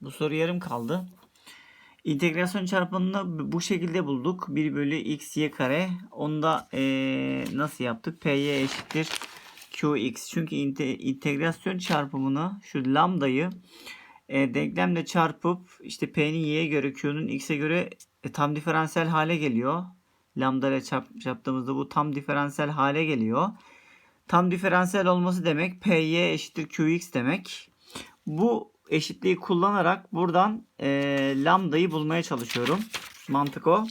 Bu soru yarım kaldı. İntegrasyon çarpanını bu şekilde bulduk. 1 bölü x y kare. Onu da eee, nasıl yaptık? Py eşittir qx. Çünkü inte- integrasyon çarpımını şu lambdayı e, denklemle çarpıp işte p'nin y'ye göre q'nun x'e göre e, tam diferansiyel hale geliyor. Lambda ile çarp, yaptığımızda bu tam diferansiyel hale geliyor. Tam diferansiyel olması demek py eşittir qx demek. Bu eşitliği kullanarak buradan e, lambdayı bulmaya çalışıyorum. Mantık o.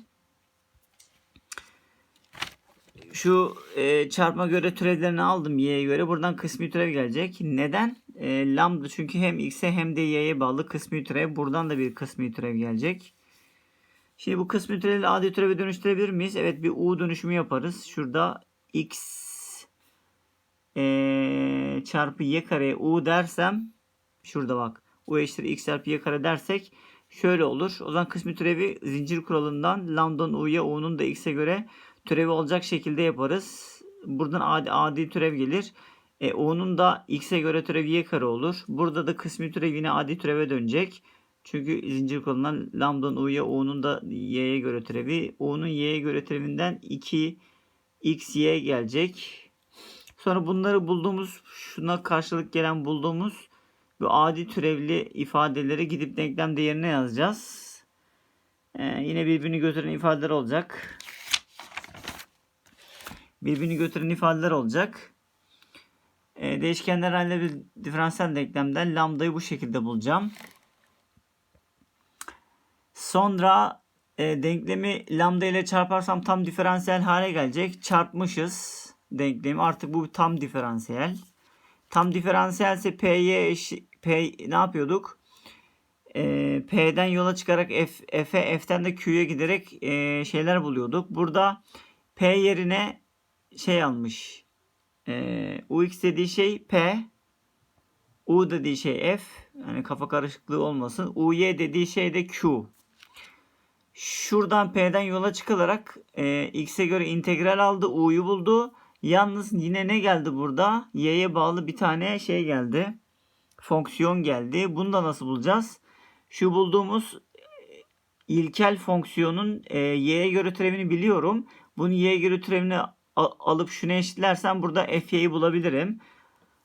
Şu e, çarpma göre türevlerini aldım y'ye göre. Buradan kısmi türev gelecek. Neden? E, lambda çünkü hem x'e hem de y'ye bağlı kısmi türev. Buradan da bir kısmi türev gelecek. Şimdi bu kısmi türevi adi türeve dönüştürebilir miyiz? Evet bir u dönüşümü yaparız. Şurada x e, çarpı y kare u dersem şurada bak u eşittir x çarpı y kare dersek şöyle olur. O zaman kısmi türevi zincir kuralından lambda'nın u'ya u'nun da x'e göre türevi olacak şekilde yaparız. Buradan adi, adi türev gelir. E, u'nun da x'e göre türevi y kare olur. Burada da kısmi türev yine adi türeve dönecek. Çünkü zincir kuralından lambda'nın u'ya u'nun da y'ye göre türevi. u'nun y'ye göre türevinden 2 x y gelecek. Sonra bunları bulduğumuz şuna karşılık gelen bulduğumuz bu adi türevli ifadeleri gidip denklem değerine yazacağız. Ee, yine birbirini götüren ifadeler olacak. Birbirini götüren ifadeler olacak. Ee, değişkenler halinde bir diferansiyel denklemden lambdayı bu şekilde bulacağım. Sonra e, denklemi lambda ile çarparsam tam diferansiyel hale gelecek. Çarpmışız denklemi. Artık bu tam diferansiyel. Tam diferansiyelse P'ye eşi, P ne yapıyorduk? Ee, P'den yola çıkarak F, F'e F'ten de Q'ya giderek e, şeyler buluyorduk. Burada P yerine şey almış. E, UX dediği şey P. U dediği şey F. Yani kafa karışıklığı olmasın. UY dediği şey de Q. Şuradan P'den yola çıkılarak e, X'e göre integral aldı. U'yu buldu. Yalnız yine ne geldi burada? Y'ye bağlı bir tane şey geldi. Fonksiyon geldi. Bunu da nasıl bulacağız? Şu bulduğumuz e, ilkel fonksiyonun e, y'ye göre türevini biliyorum. Bunu y'ye göre türevini alıp şuna eşitlersem burada fy'yi bulabilirim.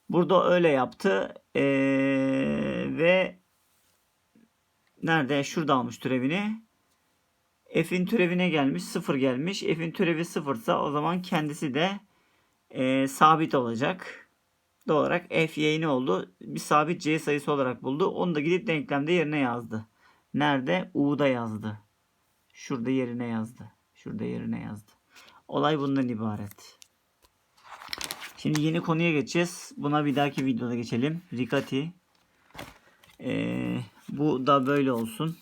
Burada öyle yaptı. E, ve nerede? Şurada almış türevini. F'in türevine gelmiş. Sıfır gelmiş. F'in türevi sıfırsa o zaman kendisi de e, sabit olacak. Doğal olarak f y ne oldu? Bir sabit c sayısı olarak buldu. Onu da gidip denklemde yerine yazdı. Nerede? U'da yazdı. Şurada yerine yazdı. Şurada yerine yazdı. Olay bundan ibaret. Şimdi yeni konuya geçeceğiz. Buna bir dahaki videoda geçelim. Riccati. Ee, bu da böyle olsun.